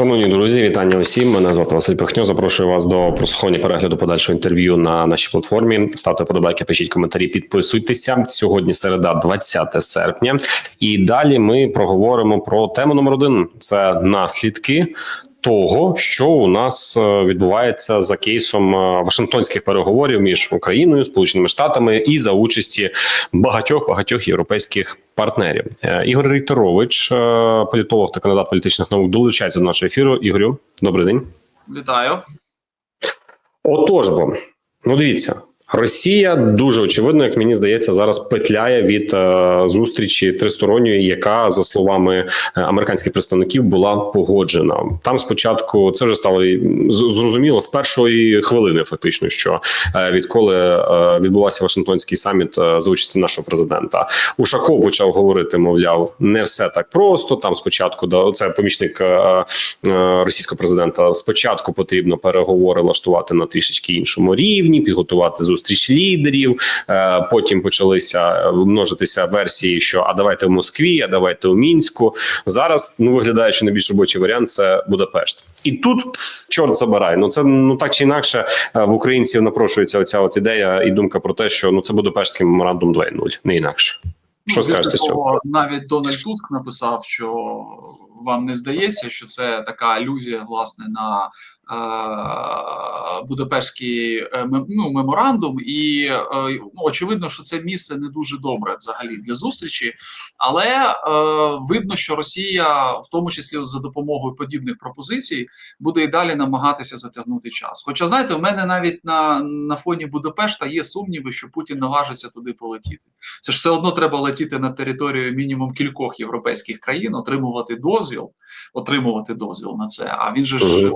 Шановні друзі, вітання усім. Мене звати Василь Пихньо. Запрошую вас до прослуховування перегляду подальшого інтерв'ю на нашій платформі. Ставте подобайки, пишіть коментарі, підписуйтеся. Сьогодні середа, 20 серпня. І далі ми проговоримо про тему номер один: це наслідки. Того, що у нас е, відбувається за кейсом е, Вашингтонських переговорів між Україною, Сполученими Штатами і за участі багатьох багатьох європейських партнерів. Е, Ігор Рікторович, е, політолог та кандидат політичних наук, долучається до нашого ефіру. Ігорю, добрий день. Вітаю. Отож, бо ну дивіться, Росія дуже очевидно, як мені здається, зараз петляє від е, зустрічі тристоронньої, яка за словами е, американських представників була погоджена. Там спочатку це вже стало зрозуміло з першої хвилини, фактично, що е, відколи е, відбувався Вашингтонський саміт е, за участі нашого президента. Ушаков почав говорити, мовляв, не все так просто. Там спочатку да, це помічник е, е, російського президента. Спочатку потрібно переговори влаштувати на трішечки іншому рівні, підготувати зустріч лідерів. Е, Потім почалися е, множитися версії, що а давайте в Москві, а давайте у мінську. Зараз ну виглядає, що найбільш робочий варіант це Будапешт. І тут чорт забирай. Ну це ну так чи інакше е, в українців напрошується оця от ідея і думка про те, що ну це Будапештський меморандум 2.0, не інакше. Що Ну, скажете цього? Навіть Дональд Туск написав, що вам не здається, що це така алюзія власне на Будапештський е, ну, меморандум, і е, ну, очевидно, що це місце не дуже добре взагалі для зустрічі, але е, видно, що Росія, в тому числі за допомогою подібних пропозицій, буде і далі намагатися затягнути час. Хоча знаєте, в мене навіть на, на фоні Будапешта є сумніви, що Путін наважиться туди полетіти. Це ж все одно треба летіти на територію мінімум кількох європейських країн, отримувати дозвіл, отримувати дозвіл на це. А він же ж Мгм.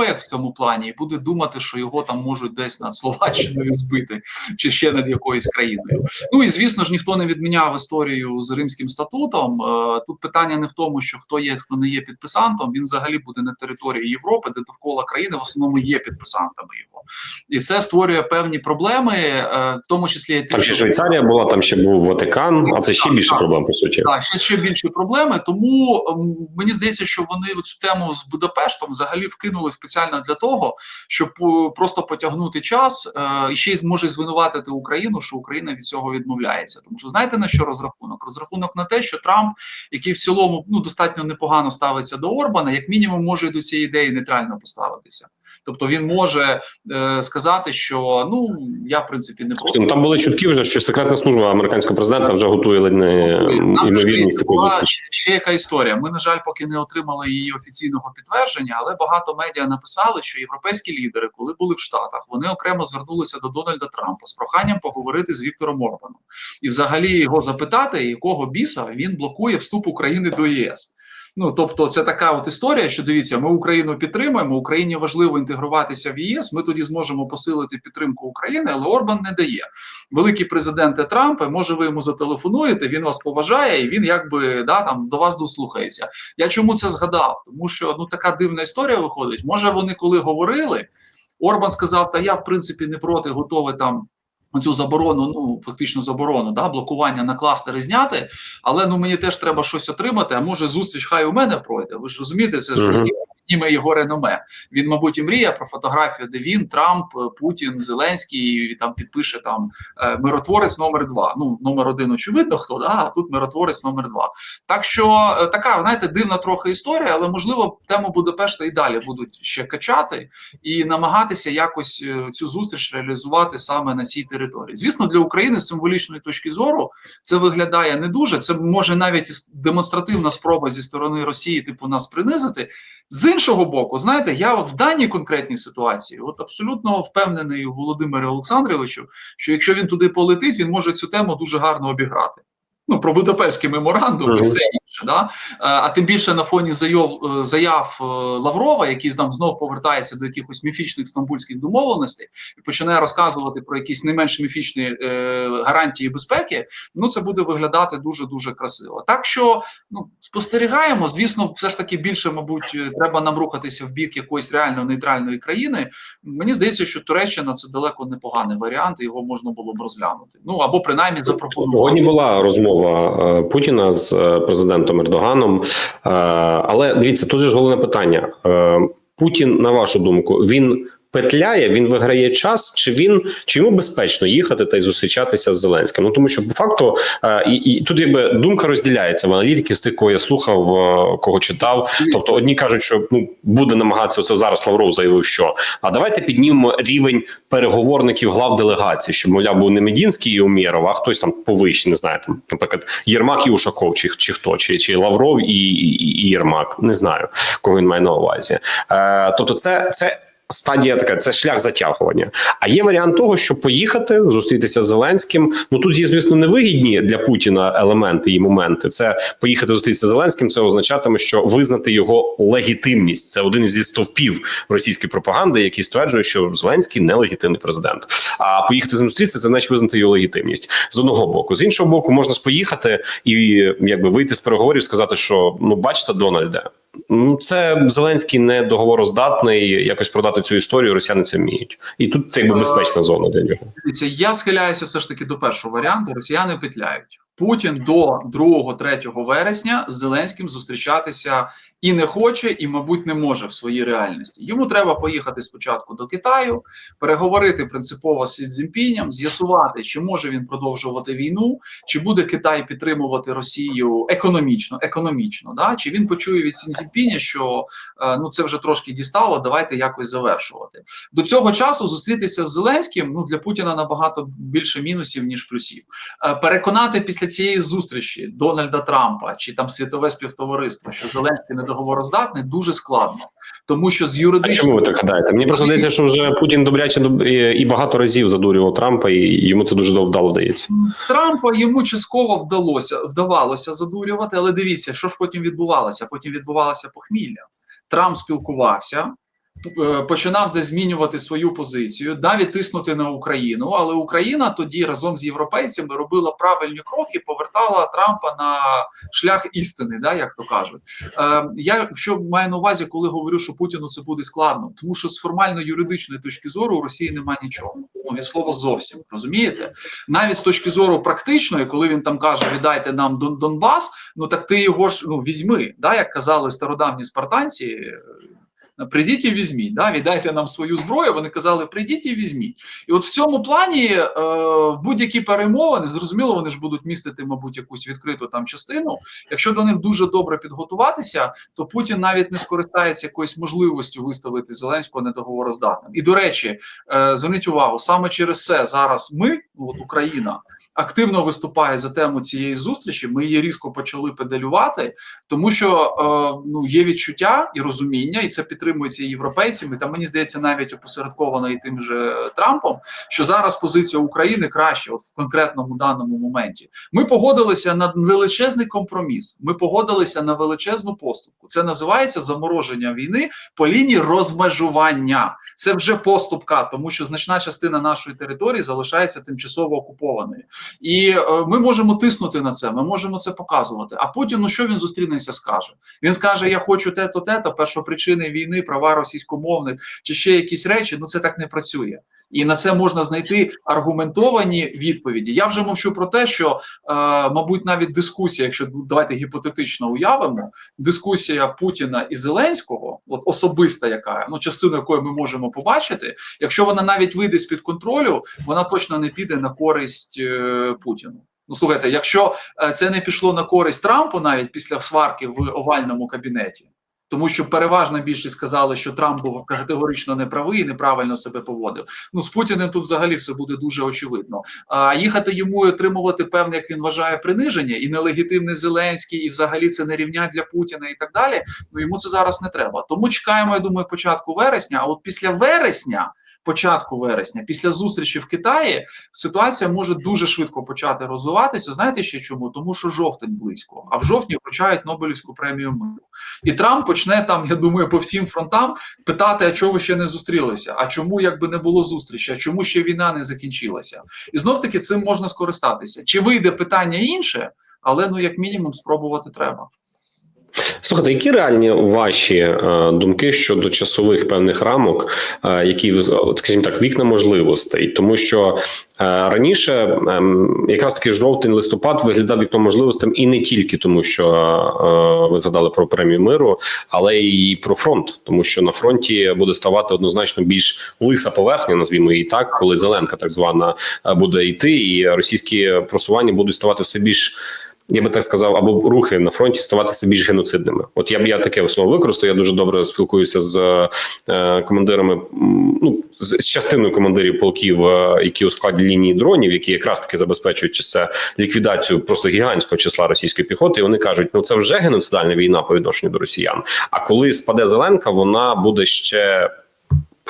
Паранояк в цьому плані і буде думати, що його там можуть десь над Словаччиною збити чи ще над якоюсь країною. Ну і звісно ж ніхто не відміняв історію з Римським статутом. Е, Тут питання не в тому, що хто є, хто не є підписантом. Він взагалі буде на території Європи, де довкола країни в основному є підписантами його, і це створює певні проблеми, е, в тому числі і Там ще Швейцарія була, там ще був Ватикан, а це ще більше проблем по суті. Так, ще ще більші проблеми. Тому ем, мені здається, що вони цю тему з Будапештом взагалі вкинули спеціально для того, щоб е, просто потягнути час е, і ще й зможе звинуватити Україну, що Україна від цього відмовляється. Тому що знаєте на що розрахунок? Розрахунок на те, що Трамп, який в цілому ну достатньо непогано ставиться до Орбана, як мінімум може і до цієї ідеї нейтрально поставитися. Тобто він може е, сказати, що ну я в принципі не проти. Ну, Там були чутки вже, що секретна служба американського президента вже готує ледь не ймовірність ще яка історія. Ми, на жаль, поки не отримали її офіційного підтвердження, але багато медіа написали, що європейські лідери, коли були в Штатах, вони окремо звернулися до Дональда Трампа з проханням поговорити з Віктором Орбаном і взагалі його запитати, якого біса він блокує вступ України до ЄС. Ну тобто, це така от історія, що дивіться, ми Україну підтримуємо. Україні важливо інтегруватися в ЄС. Ми тоді зможемо посилити підтримку України, але Орбан не дає. Великий президенте Трампе, може, ви йому зателефонуєте, він вас поважає, і він якби да там до вас дослухається. Я чому це згадав? Тому що ну така дивна історія виходить. Може, вони коли говорили, Орбан сказав: Та я в принципі не проти, готовий там. Цю заборону, ну фактично заборону, да, блокування на кластери зняти, але ну мені теж треба щось отримати. А може зустріч хай у мене пройде. Ви ж розумієте, це ж Мгм. наскільки підніме його реноме. Він, мабуть, і мріє про фотографію, де він, Трамп, Путін, Зеленський і там підпише там е, миротворець номер два. Ну, номер один, очевидно, хто да, а тут миротворець номер два. Так що е, така, знаєте, дивна трохи історія, але можливо тему Будапешта і далі будуть ще качати і намагатися якось е, цю зустріч реалізувати саме на цій території. Звісно, для України з символічної точки зору це виглядає не дуже. Це може навіть демонстративна спроба зі сторони Росії, типу, нас принизити. З іншого боку, знаєте, я в даній конкретній ситуації, от абсолютно впевнений у Володимирі Олександровичу, що якщо він туди полетить, він може цю тему дуже гарно обіграти. Ну, про Будапештський меморандум і все. Да? Е, А тим більше на фоні заяв, е, заяв е, Лаврова, який там знов повертається до якихось міфічних стамбульських домовленостей і починає розказувати про якісь не менш міфічні е, гарантії безпеки. Ну це буде виглядати дуже дуже красиво. Так що ну спостерігаємо. Звісно, все ж таки більше, мабуть, треба нам рухатися в бік якоїсь реально нейтральної країни. Мені здається, що Туреччина це далеко непоганий варіант, і його можна було б розглянути. Ну або принаймні запропонувати. Сьогодні була розмова Путіна з президентом президентом Ердоганом. Е, але дивіться, тут же ж головне питання: Е, Путін, на вашу думку, він. Петляє, він виграє час, чи він чи йому безпечно їхати та й зустрічатися з Зеленським? Ну тому що по факту е, і, і тут якби думка розділяється в аналітиків з тих, кого я слухав, е, кого читав. Тобто одні кажуть, що ну буде намагатися це зараз. Лавров заявив, що а давайте піднімемо рівень переговорників глав делегації, щоб мовляв був не Медінський і Умєров, а хтось там повище, не знаю, там, наприклад, Єрмак і Ушаков, чи, чи хто, чи, чи Лавров і, і, і Єрмак. Не знаю, кого він має на увазі. Е, тобто, це це. Стадія така, це шлях затягування. А є варіант того, щоб поїхати зустрітися з Зеленським. Ну тут є, звісно, невигідні для Путіна елементи і моменти. Це поїхати зустрітися з Зеленським. Це означатиме, що визнати його легітимність. Це один зі стовпів російської пропаганди, який стверджує, що Зеленський нелегітимний президент. А поїхати з ним зустрітися, це значить визнати його легітимність з одного боку. З іншого боку, можна ж поїхати і якби вийти з переговорів, сказати, що ну бачите, Дональде. Ну, це Зеленський не договороздатний, якось продати цю історію. Росіяни це вміють, і тут це якби безпечна зона для нього. Я схиляюся все ж таки до першого варіанту. Росіяни петляють. Путін до 2-3 вересня з Зеленським зустрічатися і не хоче, і, мабуть, не може в своїй реальності. Йому треба поїхати спочатку до Китаю, переговорити принципово з Сі з'ясувати, чи може він продовжувати війну, чи буде Китай підтримувати Росію економічно, економічно, да? чи він почує від Цзіньпіня, що е, ну це вже трошки дістало, давайте якось завершувати. До цього часу зустрітися з Зеленським ну для Путіна набагато більше мінусів ніж плюсів. Е, Переконати після цієї зустрічі Дональда Трампа чи там світове співтовариство, що Зеленський недоговороздатний, дуже складно, тому що з А юридичного чому ви так гадаєте? Мені просто здається, що вже Путін добряче і багато разів задурював Трампа, і йому це дуже вдало вдається. Трампа йому частково вдалося вдавалося задурювати, але дивіться, що ж потім відбувалося? Потім відбувалося похмілля. Трамп спілкувався, починав десь змінювати свою позицію, навіть тиснути на Україну. Але Україна тоді разом з європейцями робила правильні кроки, повертала Трампа на шлях істини, да, як то кажуть. Е, я що маю на увазі, коли говорю, що Путіну це буде складно, тому що з формально юридичної точки зору у Росії немає нічого. Ну від слова зовсім розумієте? навіть з точки зору практичної, коли він там каже, віддайте нам Дон Донбас, ну так ти його ж ну візьми, да, як казали стародавні спартанці. Прийдіть і візьміть, да, віддайте нам свою зброю. Вони казали, прийдіть і візьміть. І от в цьому плані е, будь-які перемовини, зрозуміло, вони ж будуть містити, мабуть, якусь відкриту там частину. Якщо до них дуже добре підготуватися, то Путін навіть не скористається якоюсь можливістю виставити Зеленського недоговороздатним. І до речі, е, зверніть увагу, саме через це зараз ми, от Україна, активно виступає за тему цієї зустрічі. Ми її різко почали педалювати, тому що е, ну є відчуття і розуміння, і це підтримується і європейцями. Та мені здається, навіть опосередковано і тим же Трампом, що зараз позиція України краще, от в конкретному даному моменті. Ми погодилися на величезний компроміс. Ми погодилися на величезну поступку. Це називається замороження війни по лінії розмежування. Це вже поступка, тому що значна частина нашої території залишається тимчасово окупованою. І е, ми можемо тиснути на це, ми можемо це показувати. А Путін, ну що він зустрінеться, скаже? Він скаже: Я хочу те-то, те-то, першопричини війни, права російськомовних чи ще якісь речі. Ну це так не працює. І на це можна знайти аргументовані відповіді. Я вже мовчу про те, що е, мабуть навіть дискусія, якщо давайте гіпотетично уявимо, дискусія Путіна і Зеленського, от особиста, яка ну частину якої ми можемо побачити, якщо вона навіть вийде з під контролю, вона точно не піде на користь е, Путіну. Ну слухайте, якщо е, це не пішло на користь Трампу, навіть після сварки в овальному кабінеті. Тому що переважна більшість сказали, що Трамп був категорично неправий і неправильно себе поводив. Ну з Путіним тут взагалі все буде дуже очевидно. А їхати йому і отримувати певне, як він вважає, приниження і нелегітимний Зеленський, і взагалі це не рівня для Путіна і так далі. Ну йому це зараз не треба. Тому чекаємо, я думаю, початку вересня. А от після вересня. Початку вересня, після зустрічі в Китаї, ситуація може дуже швидко почати розвиватися. Знаєте ще чому? Тому що жовтень близько, а в жовтні вручають Нобелівську премію миру. І Трамп почне там, я думаю, по всім фронтам питати, а чого ви ще не зустрілися? А чому якби не було зустрічі? А чому ще війна не закінчилася? І знов таки цим можна скористатися. Чи вийде питання інше, але ну як мінімум спробувати треба. Слухайте, які реальні ваші е, думки щодо часових певних рамок, е, які скажімо так, вікна можливостей, тому що е, раніше ем, якраз таки жовтень листопад виглядав вікном можливостей і не тільки тому, що ви згадали про премію миру, але і про фронт, тому що на фронті буде ставати однозначно більш лиса поверхня, назвімо її так, коли Зеленка так звана буде йти, і російські просування будуть ставати все більш я би так сказав, або рухи на фронті ставати все більш геноцидними. От я б я таке слово використаю. Я дуже добре спілкуюся з е, командирами. Ну з, з частиною командирів полків, е, які у складі лінії дронів, які якраз таки забезпечують це ліквідацію просто гігантського числа російської піхоти. І вони кажуть, ну це вже геноцидальна війна по відношенню до росіян. А коли спаде Зеленка, вона буде ще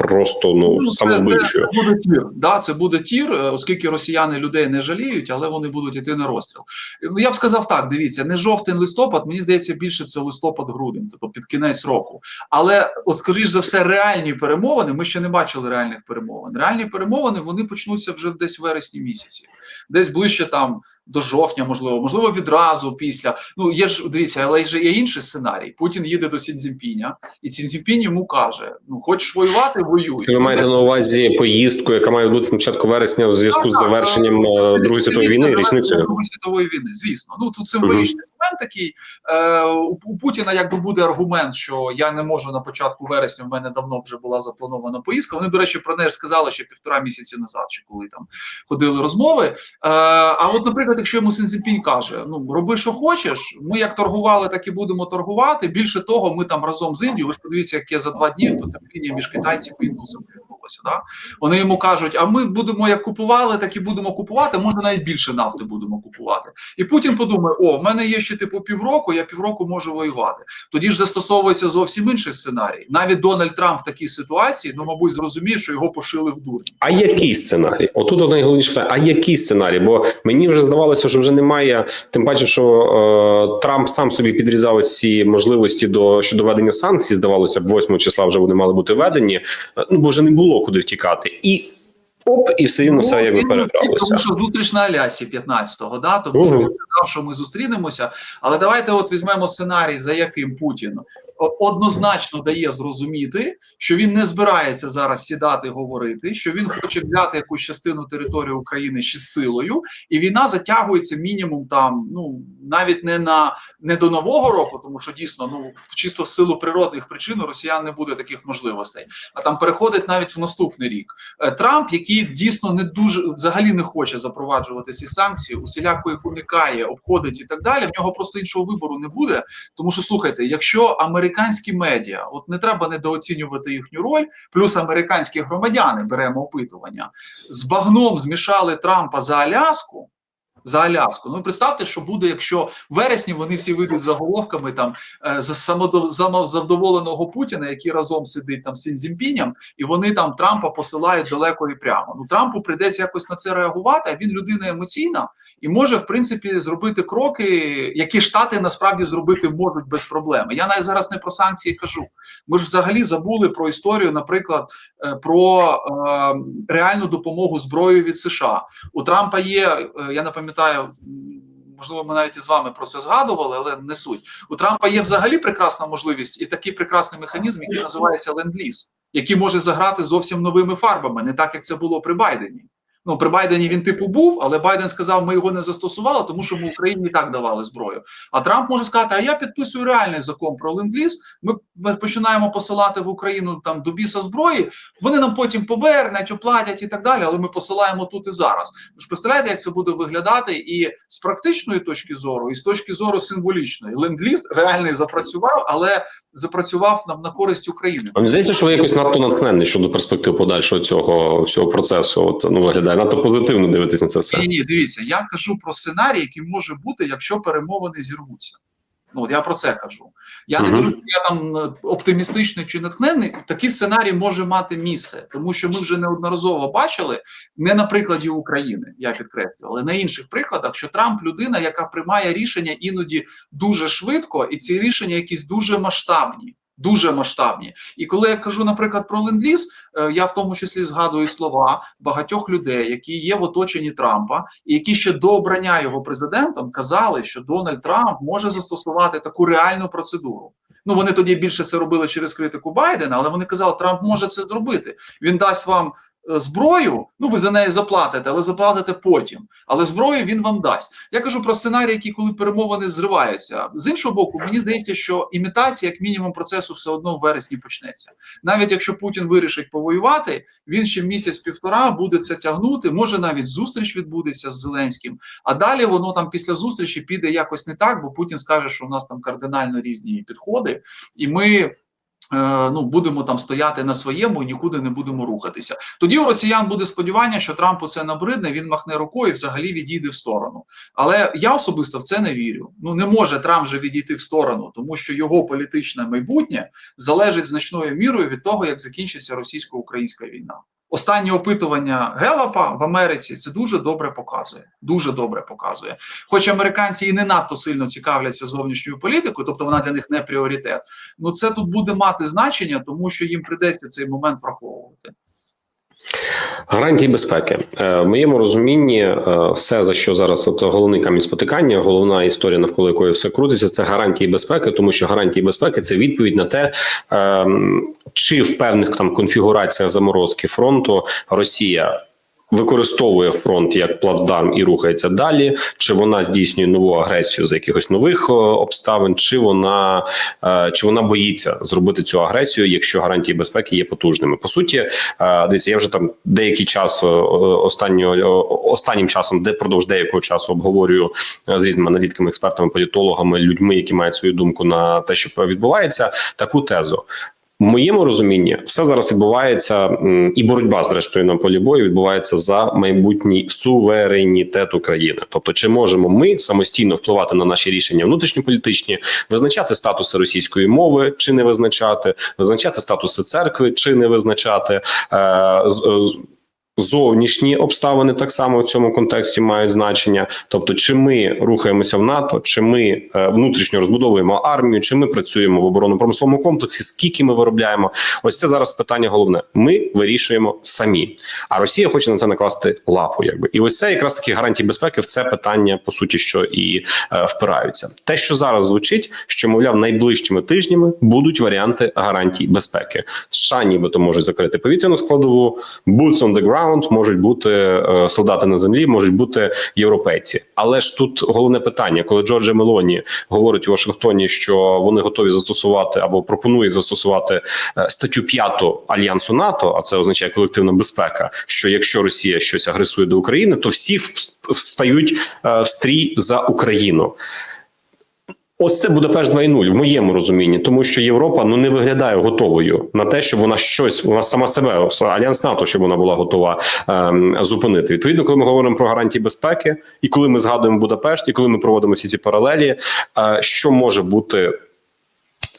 просто ну Ну, це, це, самовбивчою. це буде тір. Да, це буде тір, е, оскільки росіяни людей не жаліють, але вони будуть йти на розстріл. Ну я б сказав так: дивіться, не жовтень листопад, мені здається, більше це листопад-грудень, тобто під кінець року. Але, от скоріш за все, реальні перемовини. Ми ще не бачили реальних перемовин. Реальні перемовини вони почнуться вже десь в вересні місяці, десь ближче там до жовтня, можливо, можливо, відразу після. Ну є ж дивіться, але ж є інший сценарій. Путін їде до Сіньцзінпіня, і Сіньцзінпінь йому каже: Ну, хочеш воювати, воюй. Це ви маєте на увазі поїздку, яка має бути на початку вересня у зв'язку з завершенням е, Другої світової війни, річницею. Другої світової війни, звісно. Ну тут символічний момент такий. Е, у, у Путіна якби буде аргумент, що я не можу на початку вересня. В мене давно вже була запланована поїздка. Вони, до речі, про неї сказали ще півтора місяці назад, чи коли там ходили розмови. Е, а от, наприклад, якщо йому Сінзіпінь каже: ну роби, що хочеш, ми як торгували, так і будемо торгувати. Більше того, ми там разом з Індією. Ви ж подивіться, яке за два дні потепління між китайцями і індусами відбулося. Да? Вони йому кажуть: а ми будемо як купували, так і будемо купувати. Може, навіть більше нафти будемо купувати. І Путін подумає: о, в мене є ще типу півроку, я півроку можу воювати. Тоді ж застосовується зовсім інший сценарій. Навіть Дональд Трамп в такій ситуації, ну мабуть, зрозуміє, що його пошили в дурні. А який сценарій? Отут найголовніше питання. А який сценарій? Бо мені вже здавалося, що вже немає. Тим паче, що е, Трамп сам собі підрізав ці можливості до щодо введення санкцій. Здавалося б, 8 числа вже вони мали бути введені. Е, Ну бо вже не було куди втікати. І оп, і все рівно все якби перегралося. Тому що зустріч на Алясі 15-го, да, тому що він сказав, що ми зустрінемося. Але давайте от візьмемо сценарій, за яким Путін однозначно дає зрозуміти, що він не збирається зараз сідати і говорити, що він хоче взяти якусь частину території України ще з силою, і війна затягується мінімум там, ну навіть не на не до нового року, тому що дійсно, ну чисто з силу природних причин у росіян не буде таких можливостей, а там переходить навіть в наступний рік. Е, Трамп, який дійсно не дуже взагалі не хоче запроваджувати ці санкції, усіляко їх уникає, обходить і так далі. В нього просто іншого вибору не буде. Тому що слухайте, якщо американські медіа, от не треба недооцінювати їхню роль, плюс американські громадяни беремо опитування, з багном змішали Трампа за Аляску. За Аляску. Ну представте, що буде, якщо в вересні вони всі вийдуть заголовками там е, за самозавдоволеного Путіна, який разом сидить там з Сінзімпіням, і вони там Трампа посилають далеко і прямо. Ну Трампу прийдеться якось на це реагувати. А він людина емоційна і може в принципі зробити кроки, які штати насправді зробити можуть без проблеми. Я навіть зараз не про санкції кажу. Ми ж взагалі забули про історію, наприклад, е, про е, реальну допомогу зброєю від США. У Трампа є, е, я не пам'ятаю. Можливо, ми навіть із вами про це згадували, але не суть. У Трампа є взагалі прекрасна можливість і такий прекрасний механізм, який називається ленд-ліз, який може заграти зовсім новими фарбами, не так як це було при Байдені. Ну, при Байдені він типу був, але Байден сказав, ми його не застосували, тому що ми Україні і так давали зброю. А Трамп може сказати: а я підписую реальний закон про ленд-ліз, Ми починаємо посилати в Україну там до біса зброї. Вони нам потім повернуть, оплатять і так далі. Але ми посилаємо тут і зараз. Ви ж представляєте, як це буде виглядати і з практичної точки зору, і з точки зору символічної. Ленд-ліз реальний запрацював, але запрацював нам на користь України. Мені здається, що ви якось надто натхненний щодо перспектив подальшого цього всього процесу. От ну виглядає надто позитивно дивитись на це все. Ні, ні, дивіться, я кажу про сценарій, який може бути, якщо перемовини зірвуться. Ну, от я про це кажу. Я не кажу, що я там е, оптимістичний чи натхнений. Такий сценарій може мати місце, тому що ми вже неодноразово бачили не на прикладі України, я підкреслю, але на інших прикладах, що Трамп людина, яка приймає рішення іноді дуже швидко, і ці рішення якісь дуже масштабні. Дуже масштабні. І коли я кажу, наприклад, про ленд-ліз, е, я в тому числі згадую слова багатьох людей, які є в оточенні Трампа, і які ще до обрання його президентом казали, що Дональд Трамп може застосувати таку реальну процедуру. Ну вони тоді більше це робили через критику Байдена, але вони казали, Трамп може це зробити. Він дасть вам зброю. Ну ви за неї заплатите, але заплатите потім. Але зброю він вам дасть. Я кажу про сценарій, які коли перемовини зриваються. З іншого боку, мені здається, що імітація, як мінімум, процесу все одно в вересні почнеться. Навіть якщо Путін вирішить повоювати, він ще місяць-півтора буде це тягнути. Може навіть зустріч відбудеться з Зеленським. А далі воно там після зустрічі піде якось не так, бо Путін скаже, що у нас там кардинально різні підходи, і ми. Е, Ну, будемо там стояти на своєму і нікуди не будемо рухатися. Тоді у росіян буде сподівання, що Трампу це набридне, він махне рукою і взагалі відійде в сторону. Але я особисто в це не вірю. Ну не може Трамп же відійти в сторону, тому що його політичне майбутнє залежить значною мірою від того, як закінчиться російсько-українська війна. Останнє опитування Гелапа в Америці це дуже добре показує. Дуже добре показує. Хоч американці і не надто сильно цікавляться зовнішньою політикою, тобто вона для них не пріоритет. Ну це тут буде мати значення, тому що їм придеться цей момент враховувати. Гарантії безпеки Е, в моєму розумінні, е, все за що зараз от головний камінь спотикання, головна історія навколо якої все крутиться, це гарантії безпеки, тому що гарантії безпеки це відповідь на те, е, чи в певних там конфігураціях заморозки фронту Росія. Використовує фронт як плацдарм і рухається далі, чи вона здійснює нову агресію з якихось нових е, обставин, чи вона е, чи вона боїться зробити цю агресію, якщо гарантії безпеки є потужними. По суті, е, дивіться, я вже там деякий час останнього останнім часом, де продовж деякого часу обговорюю з різними аналітиками, експертами, політологами, людьми, які мають свою думку на те, що відбувається, таку тезу. В моєму розумінні все зараз відбувається, і боротьба зрештою на полі бою відбувається за майбутній суверенітет України. Тобто, чи можемо ми самостійно впливати на наші рішення внутрішньополітичні, визначати статуси російської мови чи не визначати, визначати статуси церкви чи не визначати. Е, з- Зовнішні обставини так само в цьому контексті мають значення. Тобто, чи ми рухаємося в НАТО, чи ми е, внутрішньо розбудовуємо армію, чи ми працюємо в оборонно-промисловому комплексі, скільки ми виробляємо? Ось це зараз питання головне. Ми вирішуємо самі. А Росія хоче на це накласти лапу. Якби і ось це якраз такі гарантії безпеки в це питання по суті, що і е, впираються. Те, що зараз звучить, що мовляв, найближчими тижнями будуть варіанти гарантій безпеки. США нібито можуть закрити повітряну складову, boots on the ground, можуть бути е, солдати на землі, можуть бути європейці. Але ж тут головне питання, коли Джорджа Мелоні говорить у Вашингтоні, що вони готові застосувати або пропонують застосувати е, статтю 5 альянсу НАТО, а це означає колективна безпека. Що якщо Росія щось агресує до України, то всі встають е, в стрій за Україну. Ось це Будапешт 2.0 в моєму розумінні, тому що Європа ну не виглядає готовою на те, щоб вона щось вона сама себе альянс НАТО, щоб вона була готова ем, зупинити. Відповідно, коли ми говоримо про гарантії безпеки, і коли ми згадуємо Будапешт, і коли ми проводимо всі ці паралелі, е, що може бути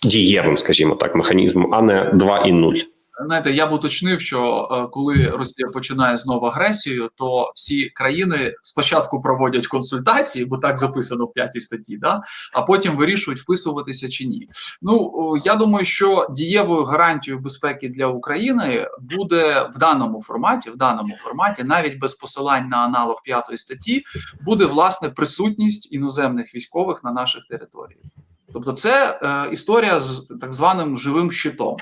дієвим, скажімо так, механізмом, а не 2.0? Знаєте, я б уточнив, що е, коли Росія починає знову агресію, то всі країни спочатку проводять консультації, бо так записано в п'ятій статті, да? а потім вирішують вписуватися чи ні. Ну я думаю, що дієвою гарантією безпеки для України буде в даному форматі, в даному форматі, навіть без посилань на аналог п'ятої статті, буде власне присутність іноземних військових на наших територіях. Тобто, це е, історія з так званим живим щитом.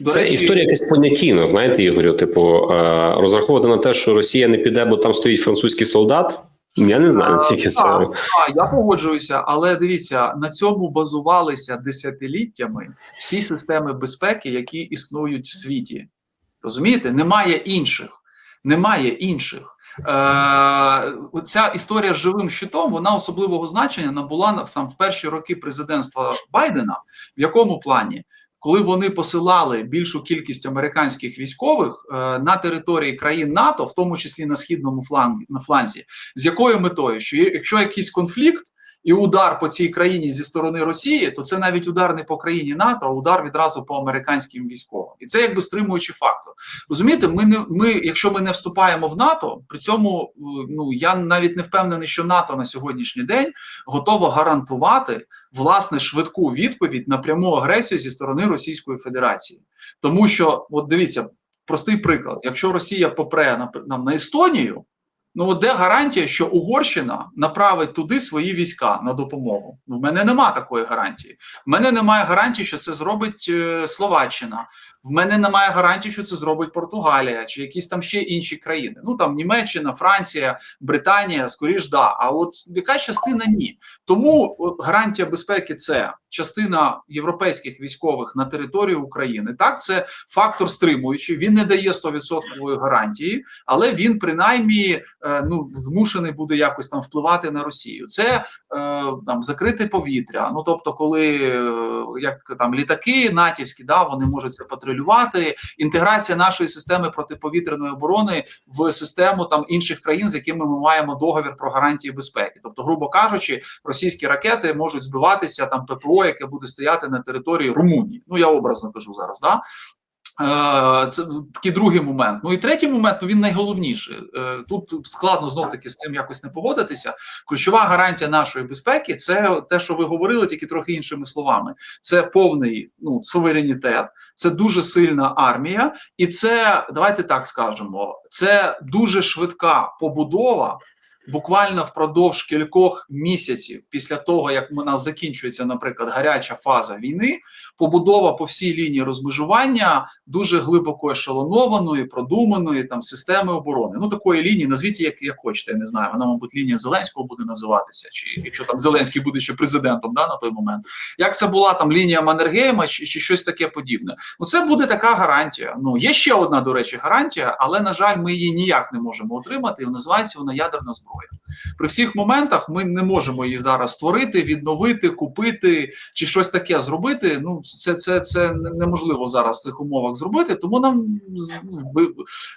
До це речі, історія якась понятійна, знаєте, Ігорю. Типу, е, розраховувати на те, що Росія не піде, бо там стоїть французький солдат. Я не знаю, наскільки це. Так, я погоджуюся, але дивіться, на цьому базувалися десятиліттями всі системи безпеки, які існують в світі. Розумієте? Немає інших. Немає інших. Е, ця історія з живим щитом вона особливого значення набула на- там в перші роки президентства Байдена. В якому плані? Коли вони посилали більшу кількість американських військових е, на території країн НАТО, в тому числі на східному флангі, на фланзі, з якою метою? Що якщо якийсь конфлікт і удар по цій країні зі сторони Росії, то це навіть удар не по країні НАТО, а удар відразу по американським військовим. і це якби стримуючий фактор. Розумієте, ми не ми, якщо ми не вступаємо в НАТО, при цьому е, ну я навіть не впевнений, що НАТО на сьогоднішній день готово гарантувати власне швидку відповідь на пряму агресію зі сторони Російської Федерації, тому що от дивіться, простий приклад: якщо Росія попре на нам на Естонію. Ну, от де гарантія, що Угорщина направить туди свої війська на допомогу? В мене нема такої гарантії. В мене немає гарантії, що це зробить е, Словаччина. В мене немає гарантії, що це зробить Португалія чи якісь там ще інші країни. Ну там Німеччина, Франція, Британія, скоріш да. А от яка частина ні. Тому гарантія безпеки це частина європейських військових на території України. Так, це фактор стримуючий. Він не дає 100% гарантії, але він принаймні е, ну змушений буде якось там впливати на Росію. Це там закрите повітря. Ну тобто, коли е, як там літаки натівські, да вони можуть це патрулювати. Інтеграція нашої системи протиповітряної оборони в систему там інших країн, з якими ми маємо договір про гарантії безпеки. Тобто, грубо кажучи, російські ракети можуть збиватися там ППО, яке буде стояти на території Румунії. Ну я образно кажу зараз. Да? Е, Це такий другий момент. Ну і третій момент, ну він найголовніший. Е, Тут складно знов таки з цим якось не погодитися. Ключова гарантія нашої безпеки це те, що ви говорили, тільки трохи іншими словами. Це повний ну суверенітет, це дуже сильна армія, і це давайте так скажемо. Це дуже швидка побудова. Буквально впродовж кількох місяців після того, як у нас закінчується, наприклад, гаряча фаза війни, побудова по всій лінії розмежування дуже глибоко ешелонованої, продуманої там системи оборони. Ну такої лінії назвіть як, як хочете. Я не знаю. Вона, мабуть, лінія Зеленського буде називатися, чи якщо там Зеленський буде ще президентом, да на той момент. Як це була там лінія Маннергейма чи, чи щось таке подібне? Ну це буде така гарантія. Ну є ще одна, до речі, гарантія, але на жаль, ми її ніяк не можемо отримати. Називається вона ядерна зброя. При всіх моментах ми не можемо її зараз створити, відновити, купити чи щось таке зробити. Ну це це, це неможливо зараз в цих умовах зробити. Тому нам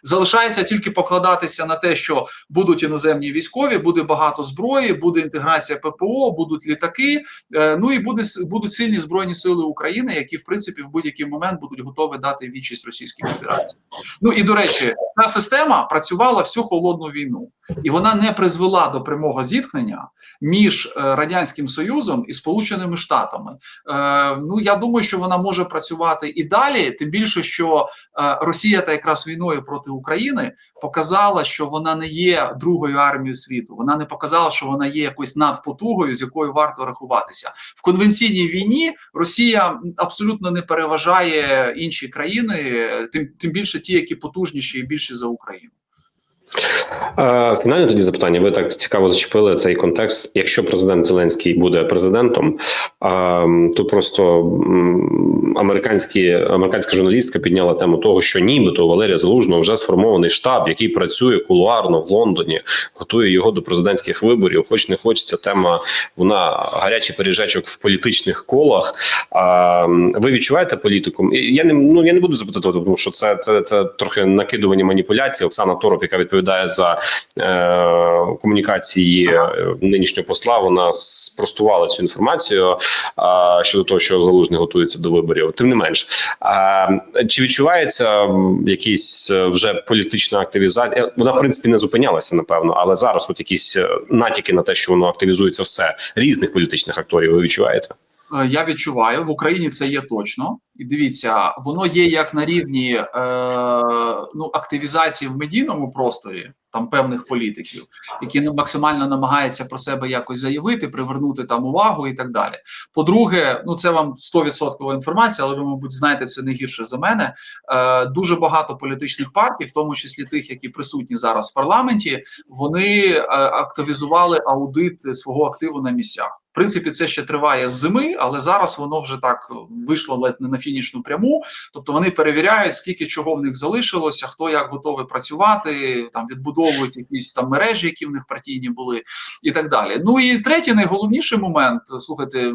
залишається тільки покладатися на те, що будуть іноземні військові, буде багато зброї, буде інтеграція ППО, будуть літаки. е, Ну і буде будуть сильні збройні сили України, які в принципі в будь-який момент будуть готові дати відчість Російській Федерації. Ну і до речі, ця система працювала всю холодну війну, і вона не призвела до прямого зіткнення між е, радянським союзом і Сполученими Штатами. Е, Ну я думаю, що вона може працювати і далі, тим більше, що е, Росія та якраз війною проти України показала, що вона не є другою армією світу. Вона не показала, що вона є якоюсь надпотугою, з якою варто рахуватися в конвенційній війні. Росія абсолютно не переважає інші країни, тим тим більше ті, які потужніші і більші за Україну. Фінальне тоді запитання. Ви так цікаво зачепили цей контекст. Якщо президент Зеленський буде президентом, то просто американські американська журналістка підняла тему того, що нібито Валерія Залужного вже сформований штаб, який працює кулуарно в Лондоні, готує його до президентських виборів. Хоч не хочеться тема, вона гарячий пиріжечок в політичних колах. Ви відчуваєте політику? Я не ну я не буду запитати, тому що це це, це трохи накидування маніпуляцій. Оксана Тороп, яка відповідає за е, комунікації е, нинішнього посла, вона спростувала цю інформацію е, щодо того, що залужний готується до виборів. Тим не менш, е, чи відчувається якийсь е, вже політична активізація? Вона в принципі не зупинялася, напевно, але зараз, от якісь е, натяки на те, що воно активізується все різних політичних акторів. Ви відчуваєте? Е, Я відчуваю в Україні це є точно, і дивіться, воно є як на рівні е, ну активізації в медійному просторі там певних політиків, які максимально намагаються про себе якось заявити, привернути там увагу і так далі. По-друге, ну це вам 100% інформація, але ви, мабуть, знаєте це не гірше за мене. Е, Дуже багато політичних партій, в тому числі тих, які присутні зараз в парламенті, вони е, активізували аудит свого активу на місцях. Принципі, це ще триває з зими, але зараз воно вже так вийшло ледь не на фінішну пряму. Тобто вони перевіряють, скільки чого в них залишилося, хто як готовий працювати, там відбудовують якісь там мережі, які в них партійні були, і так далі. Ну і третій найголовніший момент. Слухайте,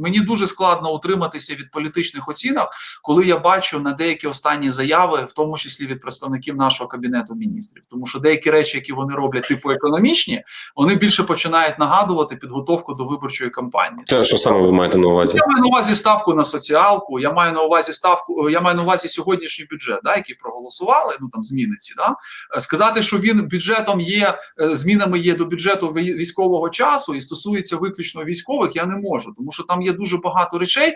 мені дуже складно утриматися від політичних оцінок, коли я бачу на деякі останні заяви, в тому числі від представників нашого кабінету міністрів, тому що деякі речі, які вони роблять, типу економічні, вони більше починають нагадувати підготовку до виборчої виборчої кампанії. Це що саме ви маєте на увазі? Я маю на увазі ставку на соціалку. Я маю на увазі ставку. Я маю на увазі сьогоднішній бюджет, да, який проголосували. Ну там зміни ці. Да? Е, Сказати, що він бюджетом є е, змінами є до бюджету військового часу і стосується виключно військових. Я не можу, тому що там є дуже багато речей.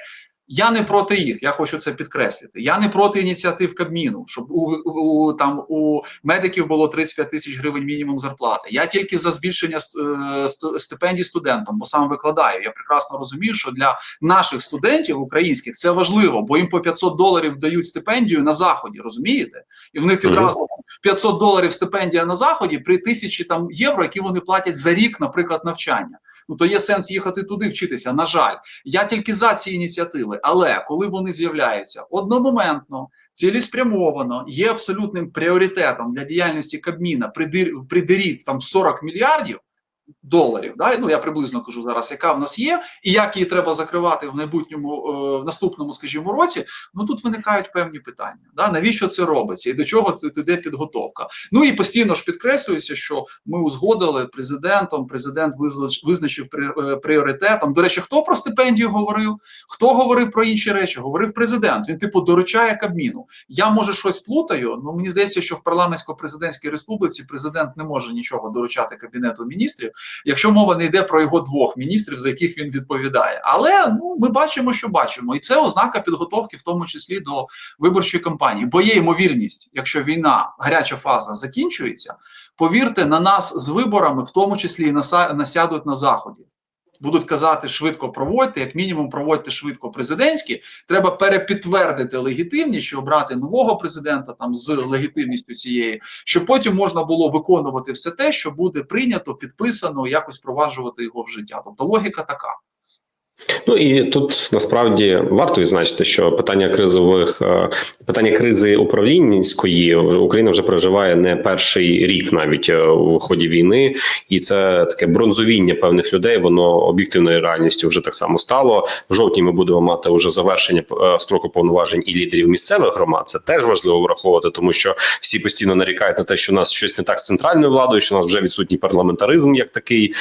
Я не проти їх. Я хочу це підкреслити. Я не проти ініціатив Кабміну, щоб у, у там у медиків було 35 тисяч гривень мінімум зарплати. Я тільки за збільшення е, стипендій студентам, бо сам викладаю. Я прекрасно розумію, що для наших студентів українських це важливо, бо їм по 500 доларів дають стипендію на заході. Розумієте? І в них відразу 500 доларів стипендія на заході при тисячі там євро, які вони платять за рік, наприклад, навчання. Ну то є сенс їхати туди вчитися. На жаль, я тільки за ці ініціативи, але коли вони з'являються одномоментно, цілеспрямовано, є абсолютним пріоритетом для діяльності Кабміна придир, придирів там 40 мільярдів доларів. Да? Ну я приблизно кажу зараз, яка в нас є, і як її треба закривати в майбутньому, е, в наступному, скажімо, році. Ну тут виникають певні питання. Да? Навіщо це робиться і до чого йде підготовка? Ну і постійно ж підкреслюється, що ми узгодили президентом. Президент визнач- визначив е, пріоритетом. До речі, хто про стипендію говорив? Хто говорив про інші речі? Говорив президент. Він типу доручає Кабміну. Я може щось плутаю. Ну мені здається, що в парламентсько-президентській республіці президент не може нічого доручати кабінету міністрів, якщо мова не йде про його двох міністрів, за яких він відповідає. Але ну ми бачимо, що бачимо, і це ознака підготовки, в тому числі до виборчої кампанії. Бо є ймовірність, якщо війна, гаряча фаза закінчується, повірте, на нас з виборами, в тому числі і насядуть на заході. Будуть казати швидко проводьте, як мінімум проводьте швидко президентські. Треба перепідтвердити легітимність, що обрати нового президента там з легітимністю цієї, щоб потім можна було виконувати все те, що буде прийнято, підписано, якось впроваджувати його в життя. Тобто логіка така. Ну і тут насправді варто відзначити, що питання кризових е, питання кризи управлінської Україна вже переживає не перший рік навіть е, у ході війни, і це таке бронзовіння певних людей. Воно об'єктивною реальністю вже так само стало. В жовтні ми будемо мати уже завершення е, строку повноважень і лідерів місцевих громад. Це теж важливо враховувати, тому що всі постійно нарікають на те, що у нас щось не так з центральною владою, що у нас вже відсутній парламентаризм як такий.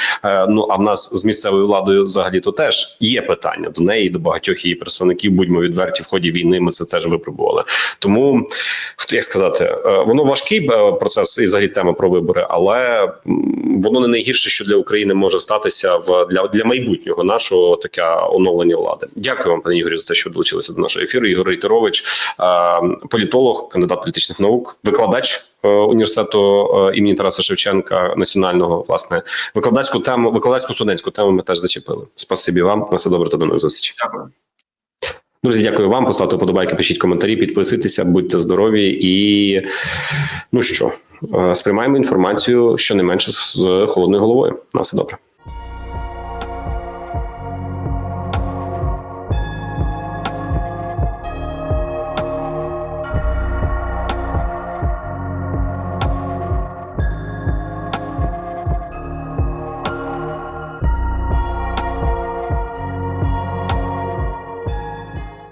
Ну а в нас з місцевою владою взагалі то теж є питання до неї, до багатьох її представників. Будьмо відверті в ході війни. Ми це теж випробували. Тому хто як сказати, е, воно важкий е, процес і взагалі тема про вибори, але воно не найгірше, що для України може статися в для, для майбутнього нашого таке оновлення влади. Дякую вам, пане Ігорі, за те, що долучилися до нашого ефіру. Ігор Рейтерович, е, політолог, кандидат політичних наук, викладач. Е, Університету е, імені Тараса Шевченка національного власне викладацьку тему, викладацьку студентську тему ми теж зачепили. Спасибі вам на все добре та до нових зустрічей. Дякую. Друзі, дякую вам. Поставте подобайки, пишіть коментарі, підписуйтеся, будьте здорові і ну що, е, сприймаємо інформацію щонайменше з холодною головою. На все добре.